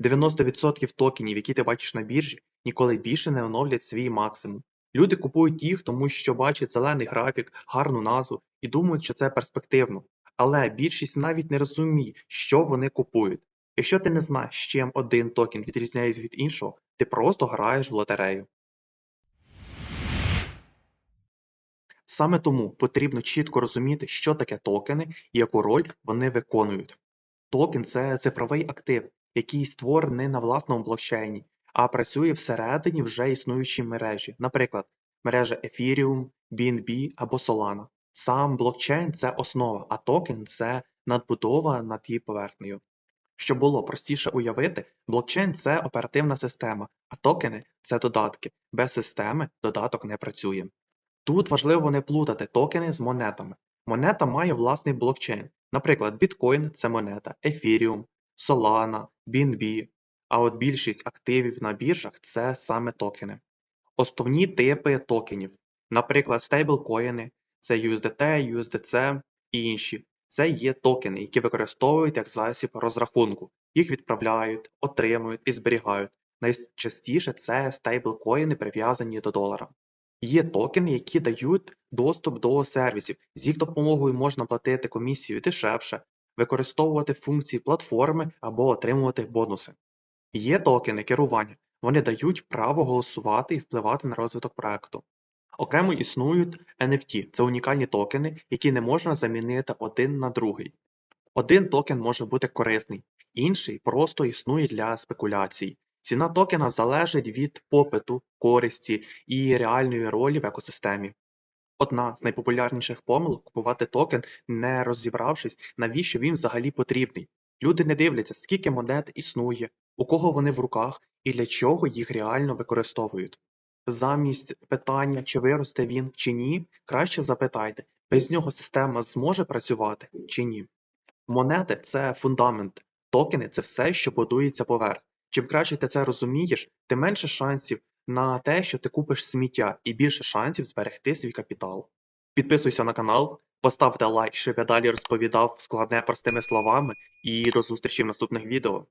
90% токенів, які ти бачиш на біржі, ніколи більше не оновлять свій максимум. Люди купують їх, тому що бачать зелений графік, гарну назву і думають, що це перспективно. Але більшість навіть не розуміє, що вони купують. Якщо ти не знаєш, чим один токен відрізняється від іншого, ти просто граєш в лотерею. Саме тому потрібно чітко розуміти, що таке токени і яку роль вони виконують. Токен це цифровий актив, який створений на власному блокчейні, а працює всередині вже існуючої мережі, наприклад, мережа Ethereum, BNB або Solana. Сам блокчейн це основа, а токен це надбудова над її поверхнею. Щоб було простіше уявити, блокчейн це оперативна система, а токени це додатки. Без системи додаток не працює. Тут важливо не плутати токени з монетами. Монета має власний блокчейн. Наприклад, біткоін це монета, Ethereum, Solana, BNB, а от більшість активів на біржах це саме токени. Основні типи токенів, наприклад, стейблкоїни, це USDT, USDC і інші. Це є токени, які використовують як засіб розрахунку. Їх відправляють, отримують і зберігають. Найчастіше це стейблкоїни, прив'язані до долара. Є токени, які дають доступ до сервісів. З їх допомогою можна платити комісію дешевше, використовувати функції платформи або отримувати бонуси. Є токени керування. Вони дають право голосувати і впливати на розвиток проекту. Окремо існують NFT – це унікальні токени, які не можна замінити один на другий. Один токен може бути корисний, інший просто існує для спекуляцій. Ціна токена залежить від попиту, користі і реальної ролі в екосистемі. Одна з найпопулярніших помилок купувати токен, не розібравшись, навіщо він взагалі потрібний. Люди не дивляться, скільки монет існує, у кого вони в руках і для чого їх реально використовують. Замість питання, чи виросте він чи ні, краще запитайте, без нього система зможе працювати чи ні. Монети це фундамент, токени це все, що будується поверх. Чим краще ти це розумієш, тим менше шансів на те, що ти купиш сміття, і більше шансів зберегти свій капітал. Підписуйся на канал, поставте лайк, щоб я далі розповідав складне простими словами, і до зустрічі в наступних відео.